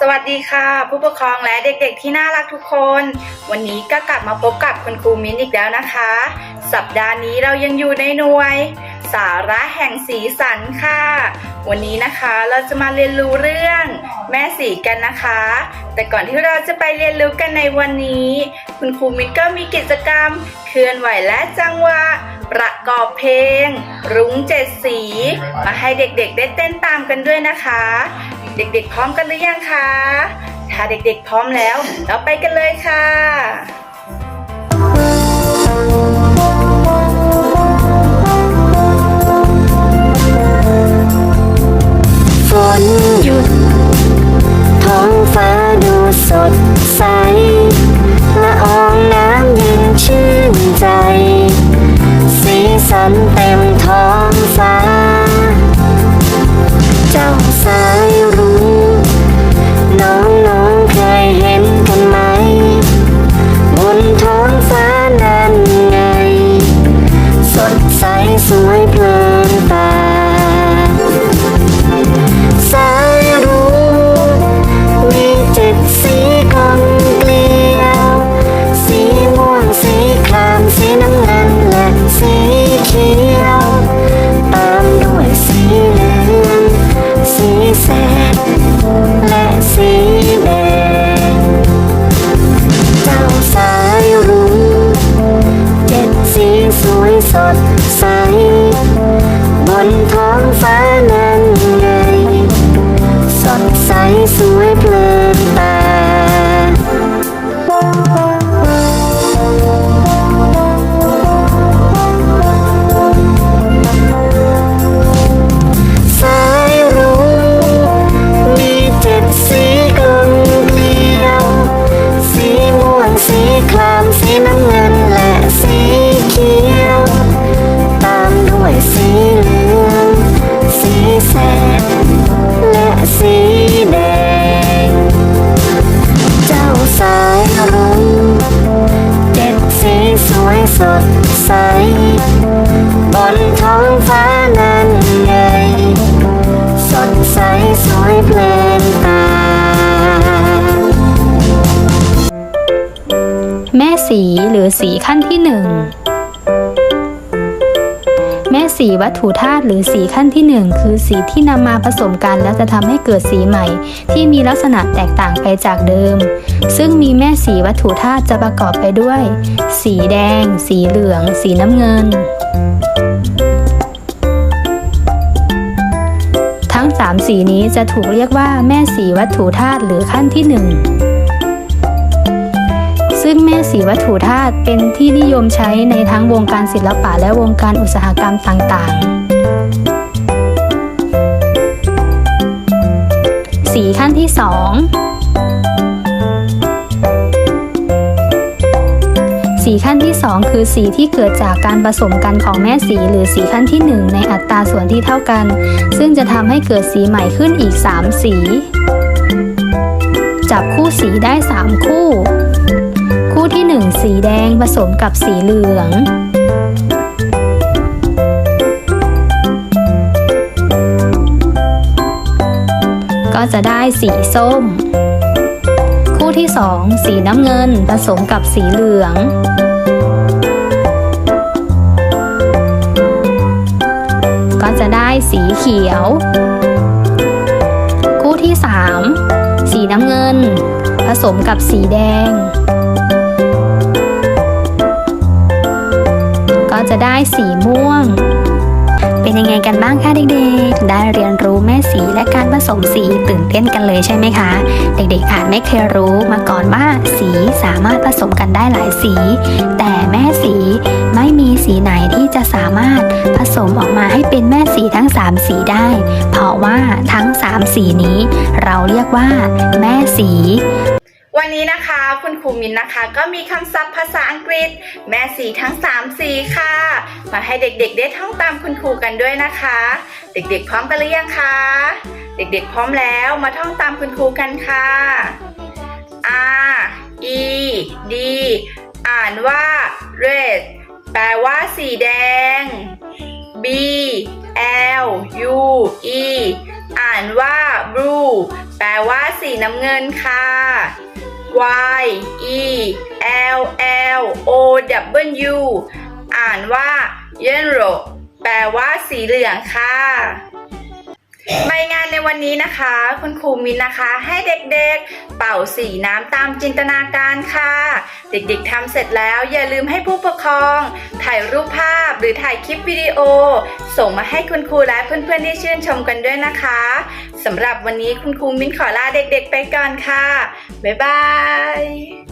สวัสดีค่ะ ผู้ปกครองและเด็กๆที่น่ารักทุกคน วันนี้ก็กลับมาพบกับคุณครูมิ้นอีกแล้วนะคะ สัปดาห์นี้เรายังอยู่ในหน่วย สาระแห่งสีสันค่ะ วันนี้นะคะเราจะมาเรียนรู้เรื่อง แม่สีกันนะคะ แต่ก่อนที่เราจะไปเรียนรู้กันในวันนี้ คุณครูมิ้นก็มีกิจกรรม เคลื่อนไหวและจังหวะประกอบเพลง รุ้งเจ็ดสี มาให้เด็กๆ ได้เต้นตามกันด้วยนะคะ เด็กๆ พร้อมกันหรือยังคะ ถ้าเด็กๆ พร้อมแล้ว เราไปกันเลยค่ะฝนหยุด ท้องฟ้าดูสดใสละอองน้ำเย็นชื่นใจ สีสันเต็มท้อง ส สดใส บนท้องฟ้านั้นใหญ่ สดใสสวยเพลินตา แม่สีหรือสีขั้นที่หนึ่ง แม่สีวัตถุธาตุหรือสีขั้นที่หนึ่งคือสีที่นำมาผสมกันแล้วจะทำให้เกิดสีใหม่ ที่มีลักษณะแตกต่างไปจากเดิม ซึ่งมีแม่สีวัตถุธาตุจะประกอบไปด้วย สีแดง สีเหลือง สีน้ำเงิน ทั้งสามสีนี้จะถูกเรียกว่าแม่สีวัตถุธาตุหรือขั้นที่หนึ่ง ซึ่งแม่สีวัตถุธาตุเป็นที่นิยมใช้ในทั้งวงการศิลปะและวงการอุตสาหกรรมต่างๆ สีขั้นที่ 2 สีขั้นที่ 2 คือสีที่เกิดจากการผสมกันของแม่สีหรือสีขั้นที่ 1 ในอัตราส่วนที่เท่ากัน ซึ่งจะทำให้เกิดสีใหม่ขึ้นอีก 3 สี จับคู่สีได้ 3 คู่ คู่ที่ 1 สีแดงผสมกับสีเหลือง ก็จะได้สีส้ม คู่ที่ 2 สีน้ำเงินผสมกับสีเหลือง ก็จะได้สีเขียว คู่ที่ 3 สีน้ำเงิน ผสมกับสีแดง จะได้สีม่วง เป็นยังไงกันบ้างคะเด็กๆ ได้เรียนรู้แม่สีและการผสมสีตื่นเต้นกันเลยใช่ไหมคะ เด็กๆอาจไม่เคยรู้มาก่อนว่าสีสามารถผสมกันได้หลายสี แต่แม่สีไม่มีสีไหนที่จะสามารถผสมออกมาให้เป็นแม่สีทั้ง 3 สีได้ เพราะว่าทั้ง 3 สีนี้ เราเรียกว่า แม่สี วันนี้นะคะคุณครูมินนะคะ ก็มีคำศัพท์ภาษาอังกฤษ แม่สีทั้ง 3 สีค่ะ มาให้เด็กๆ ได้ท่องตามคุณครูกันด้วยนะคะ เด็กๆ พร้อมกันหรือยังคะเด็กๆ พร้อมแล้วมาท่องตามคุณครูกันค่ะ R E D อ่านว่า red แปลว่าสีแดง B L U E อ่านว่า blue แปลว่าสีน้ำเงินค่ะ Y E L L O W อ่านว่า yellow แปลว่าสีเหลืองค่ะ ใบงานในวันนี้นะคะ คุณครูมินนะคะ ให้เด็กๆ เป่าสีน้ำตามจินตนาการค่ะ เด็กๆทำเสร็จแล้วอย่าลืมให้ผู้ปกครอง ถ่ายรูปภาพหรือถ่ายคลิปวิดีโอ ส่งมาให้คุณครูและเพื่อนๆที่ชื่นชมกันด้วยนะคะสำหรับวันนี้คุณครูมินขอลาเด็กๆไปก่อนค่ะ บ๊ายบาย